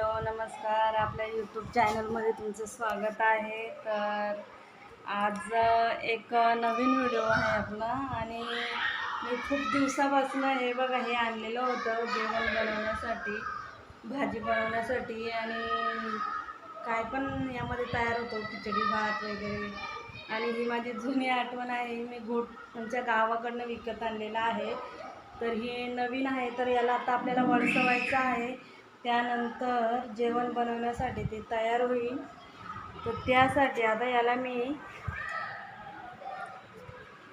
Hello नमस्कार. आपल्या YouTube चॅनलमध्ये तुमचं स्वागत आहे. तर आज एक नवीन व्हिडिओ आहे आपला. आणि मी खूप दिवसापासून हे बघा हे आणलेलं होतं जेवण बनवण्यासाठी भाजी बनवण्यासाठी. आणि काय पण यामध्ये तयार होतो खिचडी भात वगैरे. आणि ही माझी जुनी आठवण आहे. मी घोट आमच्या गावाकडनं विकत आणलेलं आहे. तर हे नवीन आहे. तर याला आता आपल्याला वळसवायचं आहे. त्यानंतर जेवण बनवण्यासाठी ते तयार होईल. तर त्यासाठी आता याला मी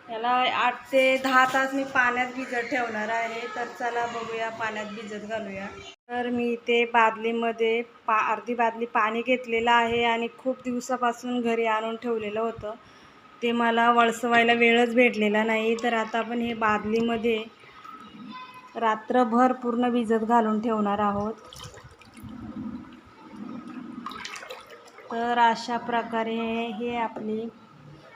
याला आठ ते दहा तास मी पाण्यात भिजत ठेवणार आहे. तर चला बघूया पाण्यात भिजत घालूया. तर मी ते बादलीमध्ये पा अर्धी बादली पाणी घेतलेलं आहे आणि खूप दिवसापासून घरी आणून ठेवलेलं होतं. ते मला वळसवायला वेळच भेटलेला नाही. तर आता आपण हे बादलीमध्ये रात्रभर पूर्ण भिजत घालून ठेवणार आहोत. तर अशा प्रकारे हे आपली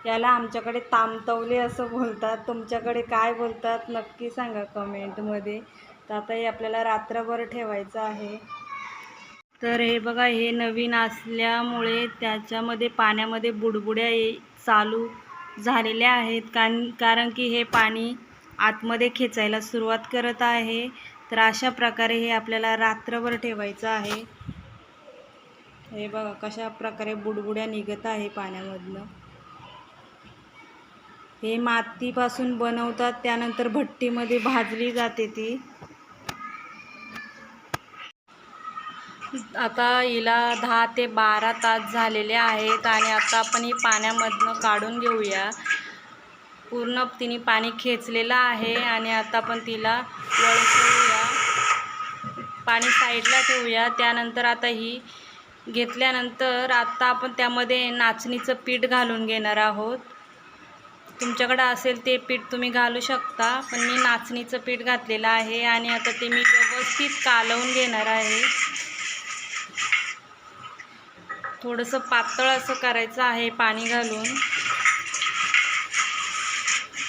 याला आमच्याकडे तामतवले असं बोलतात. तुमच्याकडे काय बोलतात नक्की सांगा कमेंटमध्ये तर आता हे आपल्याला रात्रभर ठेवायचं आहे. तर हे बघा हे नवीन असल्यामुळे त्याच्यामध्ये पाण्यामध्ये बुडबुड्या चालू झालेल्या आहेत. कारण कारण की हे पाणी आतमध्ये खेचायला सुरुवात करत आहे. तर अशा प्रकारे हे आपल्याला रात्रभर ठेवायचं आहे. हे बघा कशा प्रकारे बुडबुड्या निघत आहे पाण्यामधनं. हे मातीपासून बनवतात त्यानंतर भट्टीमध्ये भाजली जाते ती. आता हिला दहा ते बारा तास झालेले आहेत आणि आता आपण ही पाण्यामधनं काढून घेऊया. पूर्ण तिने पाणी खेचलेलं आहे आणि आता आपण तिला वळसवूया पाणी साईडला ठेवूया. त्यानंतर आता ही घेतल्यानंतर आता आपण त्यामध्ये नाचणीचं पीठ घालून घेणार आहोत. तुमच्याकडं असेल ते पीठ तुम्ही घालू शकता पण मी नाचणीचं पीठ घातलेलं आहे आणि आता ते मी व्यवस्थित कालवून घेणार आहे. थोडंसं पातळ असं करायचं आहे पाणी घालून.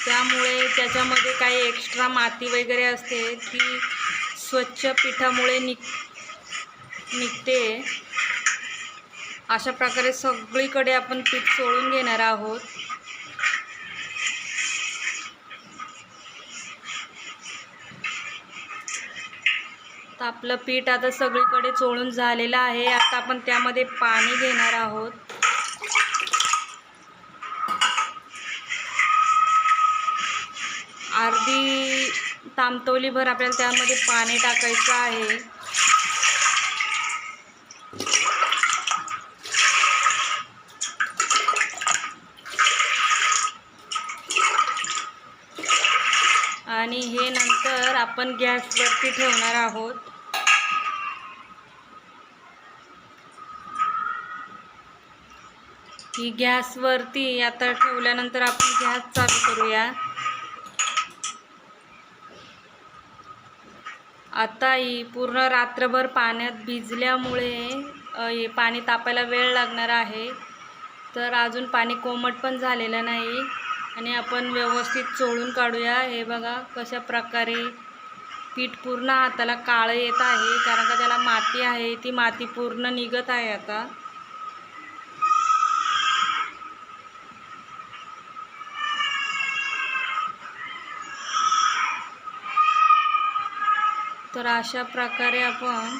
त्यामुळे त्याच्यामध्ये काही एक्स्ट्रा माती वगैरे असते ती स्वच्छ पिठामुळे निघ निघते. अशा प्रकारे सगळीकडे आपण पीठ सोडून घेणार आहोत. तर आपलं पीठ आता सगळीकडे चोळून झालेलं आहे. आता आपण त्यामध्ये पाणी घेणार आहोत. तामतवलीभर आपल्याला त्यामध्ये पाणी टाकायचं आहे. आणि हे नंतर आपण गॅसवरती ठेवणार आहोत. ही गॅसवरती आता ठेवल्यानंतर आपण गॅस चालू करूया. आताही पूर्ण रात्रभर पाण्यात भिजल्यामुळे पाणी तापायला वेळ लागणार आहे. तर अजून पाणी कोमट पण झालेलं नाही आणि आपण व्यवस्थित चोळून काढूया. हे बघा कशा प्रकारे पीठ पूर्ण हाताला काळं येत आहे कारण का त्याला माती आहे ती माती पूर्ण निघत आहे आता. तर अशा प्रकारे आपण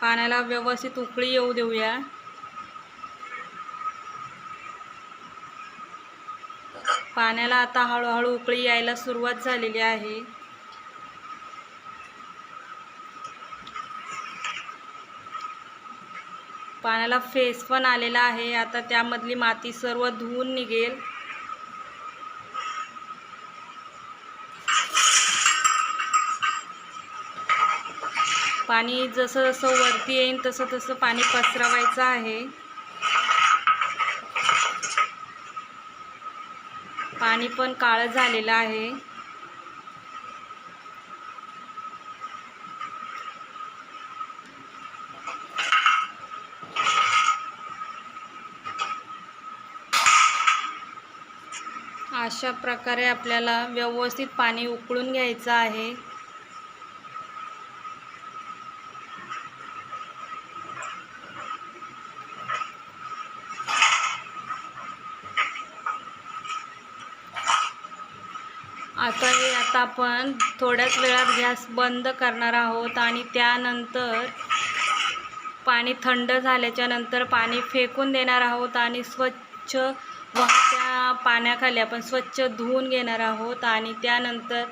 पाण्याला व्यवस्थित उकळी येऊ देऊया. पाण्याला आता हळूहळू उकळी यायला सुरुवात झालेली आहे. पाण्याला फेस पण आलेला आहे. आता त्यामधली माती सर्व धुवून निघेल. पाणी जसं जसं वरती येईल तसं तसं पाणी पसरवायचं आहे. पाणी पण काळं झालेलं आहे. अशा प्रकारे आपल्याला व्यवस्थित पाणी उकळून घ्यायचं आहे. आता हे आता आपण थोड्याच वेळात गॅस बंद करणार आहोत आणि त्यानंतर पाणी थंड झाल्याच्यानंतर पाणी फेकून देणार आहोत आणि स्वच्छ वाहत्या पाण्याखाली आपण स्वच्छ धुवून घेणार आहोत आणि त्यानंतर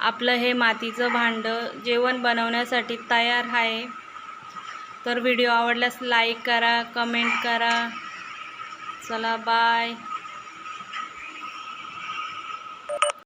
आपलं हे मातीचं भांडं जेवण बनवण्यासाठी तयार आहे. तर व्हिडिओ आवडल्यास लाईक करा कमेंट करा. चला बाय.